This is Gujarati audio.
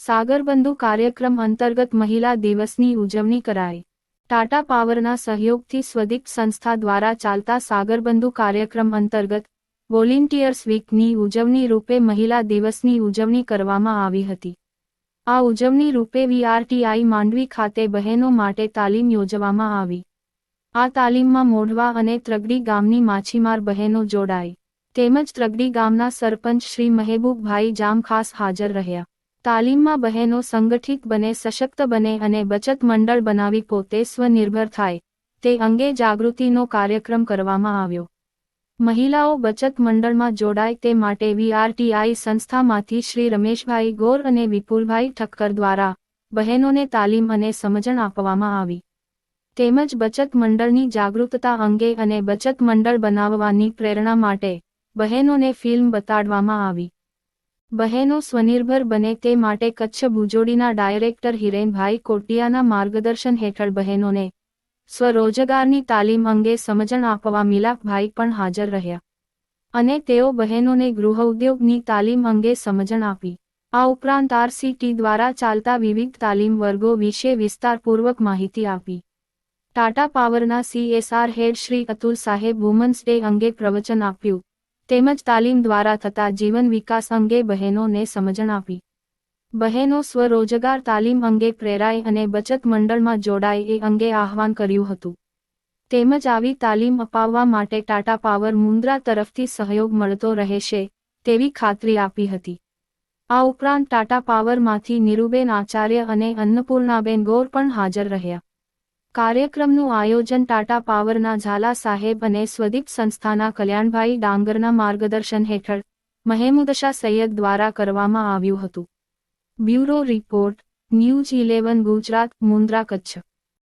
સાગરબંધુ કાર્યક્રમ અંતર્ગત મહિલા દિવસની ઉજવણી કરાઈ. ટાટા પાવરના સહયોગથી સ્વદીપ સંસ્થા દ્વારા ચાલતા સાગરબંધુ કાર્યક્રમ અંતર્ગત વોલિન્ટિયર્સ વીકની ઉજવણી રૂપે મહિલા દિવસની ઉજવણી કરવામાં આવી હતી. આ ઉજવણી રૂપે વીઆરટીઆઈ માંડવી ખાતે બહેનો માટે તાલીમ યોજવામાં આવી. આ તાલીમમાં મોઢવા અને ત્રગડી ગામની માછીમાર બહેનો જોડાઈ. તેમજ ત્રગડી ગામના સરપંચ શ્રી મહેબૂબભાઈ જામ ખાસ હાજર રહ્યા. તાલીમમાં બહેનો સંગઠિત બને, સશક્ત બને અને બચત મંડળ બનાવી પોતે સ્વનિર્ભર થાય, તે અંગે જાગૃતિનો કાર્યક્રમ કરવામાં આવ્યો. મહિલાઓ બચત મંડળમાં જોડાય તે માટે વીઆરટીઆઈ સંસ્થામાંથી શ્રી રમેશભાઈ ગોર અને વિપુલભાઈ ઠક્કર દ્વારા બહેનોને તાલીમ અને સમજણ આપવામાં આવી. તેમજ બચત મંડળની જાગૃતતા અંગે અને બચત મંડળ બનાવવાની પ્રેરણા માટે બહેનોને ફિલ્મ બતાડવામાં આવી. બહેનો સ્વનિર્ભર બને તે માટે કચ્છ ભુજોડીના ડાયરેક્ટર હિરેનભાઈ કોટિયાના માર્ગદર્શન હેઠળ બહેનોને સ્વરોજગારની તાલીમ અંગે સમજણ આપવા મિલાપભાઈ પણ હાજર રહ્યા. અને તેઓ બહેનોને ગૃહ ઉદ્યોગની તાલીમ અંગે સમજણ આપી. આ ઉપરાંત આરસીટી દ્વારા ચાલતા વિવિધ તાલીમ વર્ગો વિશે વિસ્તારપૂર્વક માહિતી આપી. ટાટા પાવરના સીએસઆર હેડ શ્રી અતુલ સાહેબ વુમન્સ ડે અંગે પ્રવચન આપ્યું. તેમજ તાલીમ દ્વારા થતા જીવન વિકાસ અંગે બહેનોને સમજણ આપી. બહેનો સ્વરોજગાર તાલીમ અંગે પ્રેરાય અને બચત મંડળમાં જોડાય એ અંગે આહવાન કર્યું હતું. તેમજ આવી તાલીમ અપાવવા માટે ટાટા પાવર મુન્દ્રા તરફથી સહયોગ મળતો રહેશે તેવી ખાતરી આપી હતી. આ ઉપરાંત ટાટા પાવરમાંથી નીરુબેન આચાર્ય અને અન્નપૂર્ણાબેન ગોર પણ હાજર રહ્યા. કાર્યક્રમનું આયોજન ટાટા પાવરના ઝાલા સાહેબ અને સ્વદીપ સંસ્થાના કલ્યાણભાઈ ડાંગરના માર્ગદર્શન હેઠળ મહેમુદશા સૈયદ દ્વારા કરવામાં આવ્યું હતું. Bureau report, news eleven, Gujarat, Mundra, Kutch.